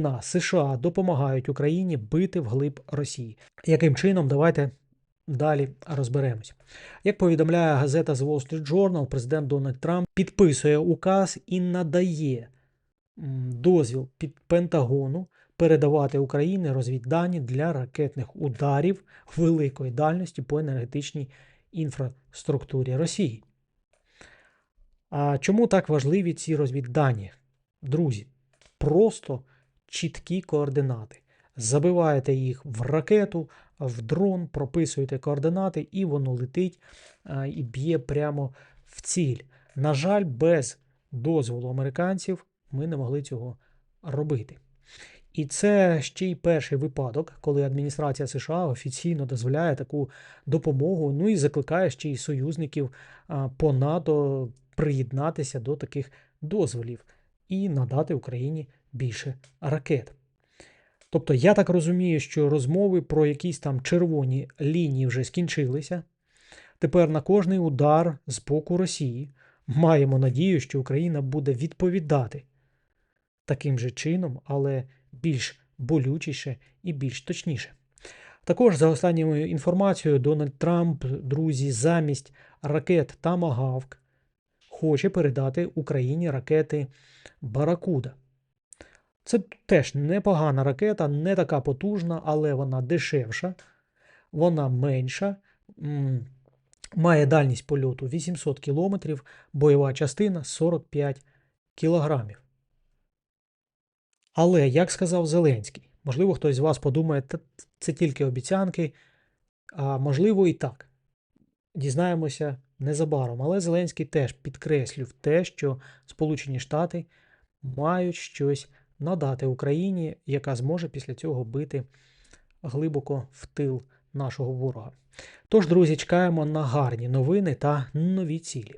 на США допомагають Україні бити вглиб Росії. Яким чином, давайте далі розберемося. Як повідомляє газета The Wall Street Journal, президент Дональд Трамп підписує указ і надає дозвіл під Пентагону передавати Україні розвіддані для ракетних ударів великої дальності по енергетичній інфраструктурі Росії. А чому так важливі ці розвіддані? Друзі, просто чіткі координати. Забиваєте їх в ракету, в дрон, прописуєте координати, і воно летить і б'є прямо в ціль. На жаль, без дозволу американців ми не могли цього робити. І це ще й перший випадок, коли адміністрація США офіційно дозволяє таку допомогу, ну і закликає ще й союзників по НАТО приєднатися до таких дозволів і надати Україні більше ракет. Тобто, я так розумію, що розмови про якісь там червоні лінії вже скінчилися. Тепер на кожний удар з боку Росії маємо надію, що Україна буде відповідати таким же чином, але більш болючіше і більш точніше. Також, за останньою інформацією, Дональд Трамп, друзі, замість ракет Тамагавк хоче передати Україні ракети Баракуда. Це теж непогана ракета, не така потужна, але вона дешевша, вона менша, має дальність польоту 800 км, бойова частина 45 кг. Але, як сказав Зеленський, можливо, хтось з вас подумає, це тільки обіцянки, а можливо і так. Дізнаємося незабаром. Але Зеленський теж підкреслив те, що Сполучені Штати мають щось надати Україні, яка зможе після цього бити глибоко в тил нашого ворога. Тож, друзі, чекаємо на гарні новини та нові цілі.